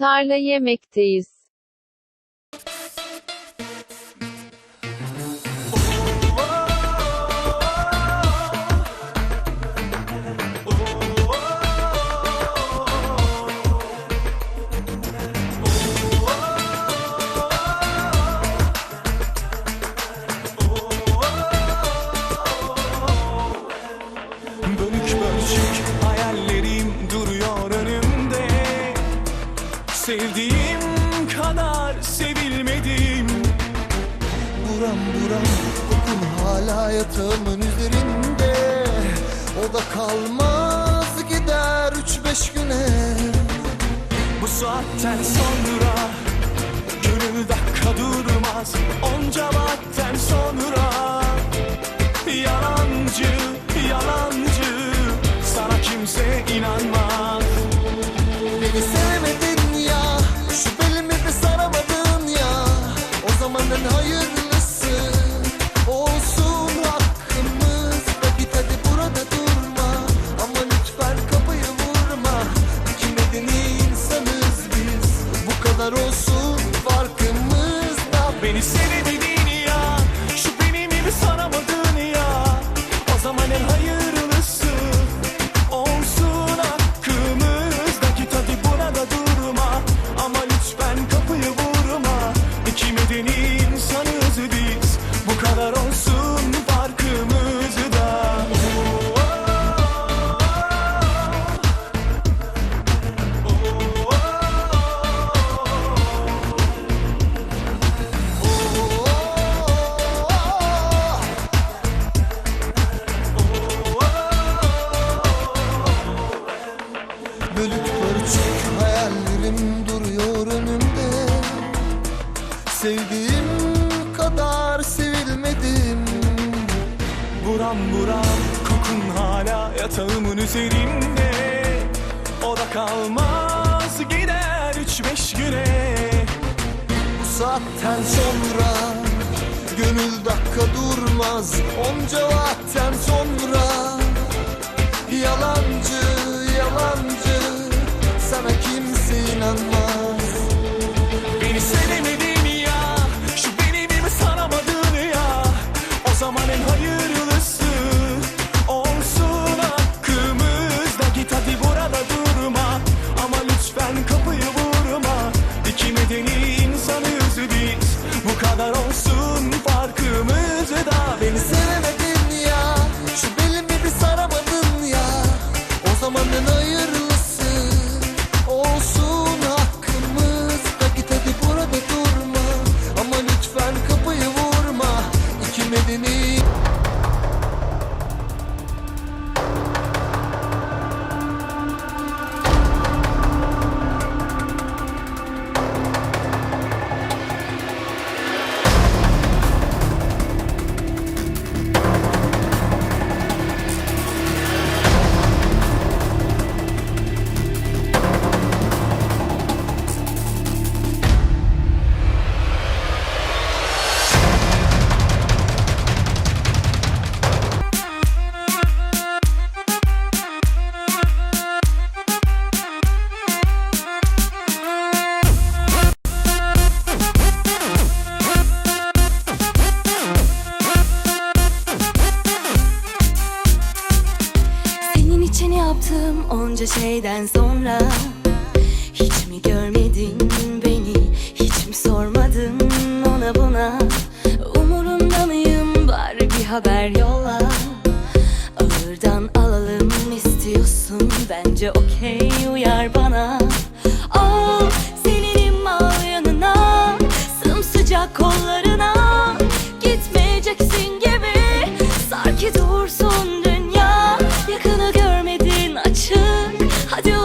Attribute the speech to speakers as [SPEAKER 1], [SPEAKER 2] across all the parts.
[SPEAKER 1] Mantarla yemekteyiz.
[SPEAKER 2] Hala yatağımın üzerinde. O da kalmaz gider üç beş güne.
[SPEAKER 3] Bu saatten sonra Gönül dakika durmaz. Onca vakten sonra Yalancı, yalancı. Sana kimse inanmaz
[SPEAKER 2] Sevdiğim kadar sevilmedim.
[SPEAKER 3] Buram buram kokun hala yatağımın üzerinde. O da kalmaz gider üç beş güne.
[SPEAKER 2] Bu saatten sonra Gönül dakika durmaz. Onca vakten sonra Yalancı, yalancı. Sana kimse inanmaz
[SPEAKER 3] Bu kadar olsun farkımızda Beni
[SPEAKER 2] Sevemedin ya Şu belimi bir saramadın ya. O zamanın hayırlısı Olsun hakkımızda Git hadi burada durma Ama lütfen kapıyı vurma. İki medeni
[SPEAKER 4] için yaptığım onca şeyden sonra? Hiç mi görmedin beni? Hiç mi sormadın ona buna? Umurunda mıyım? Bari bir haber yolla. Ağırdan alalım istiyorsun. Bence okey uyar bana açık Hadi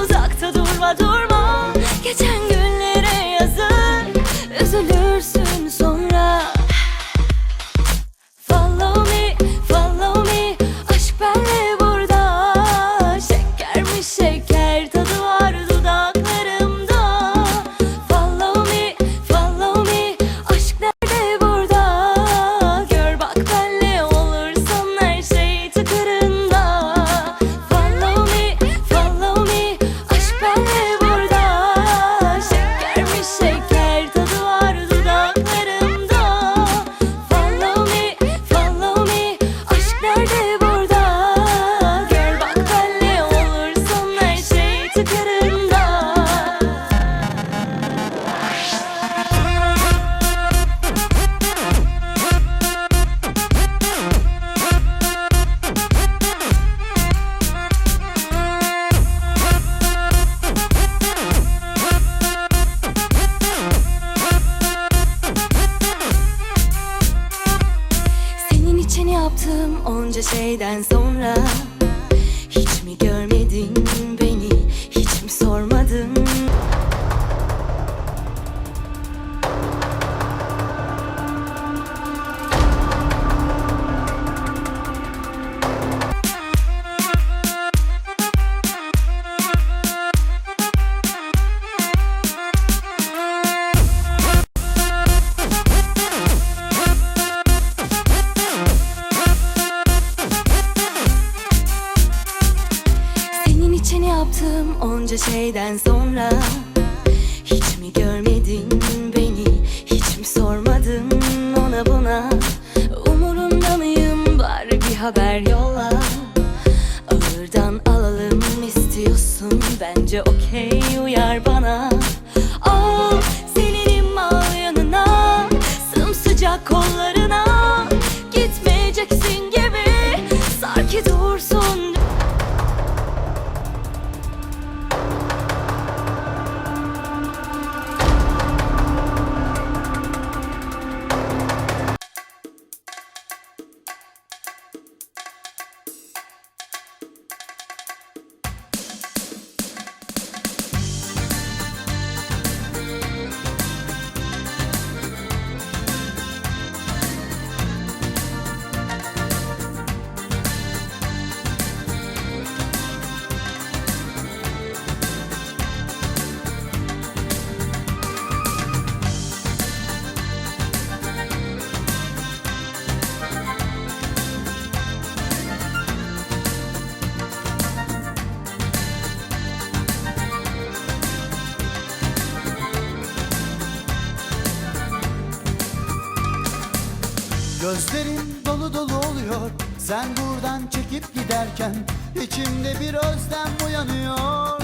[SPEAKER 4] yaptım onca şeyden sonra. Hiç mi görmedin beni? Hiç mi sormadın şeyden sonra Hiç mi görmedin beni? Hiç mi sormadın ona buna? Umurunda mıyım? Bari bir haber yolla. Ağırdan alalım istiyorsun. Bence okey
[SPEAKER 5] Gözlerim dolu dolu oluyor. Sen buradan çekip giderken içimde bir özlem uyanıyor.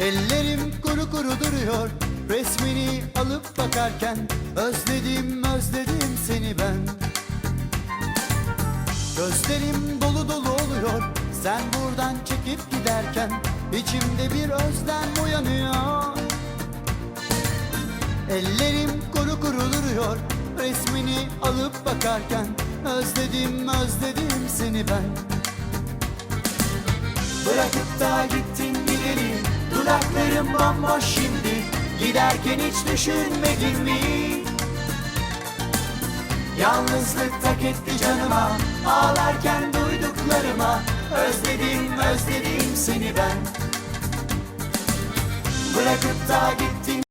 [SPEAKER 5] Ellerim kuru kuru duruyor. Resmini alıp bakarken Özledim özledim seni ben. Gözlerim dolu dolu oluyor. Sen buradan çekip giderken içimde bir özlem uyanıyor. Ellerim kuru kuru duruyor Resmini alıp bakarken Özledim özledim seni ben. Bırakıp da gittin gidelim Dudaklarım bomboş şimdi. Giderken hiç düşünmedin mi? Yalnızlık tak etti canıma Ağlarken duyduklarıma Özledim özledim seni ben. Bırakıp da gittin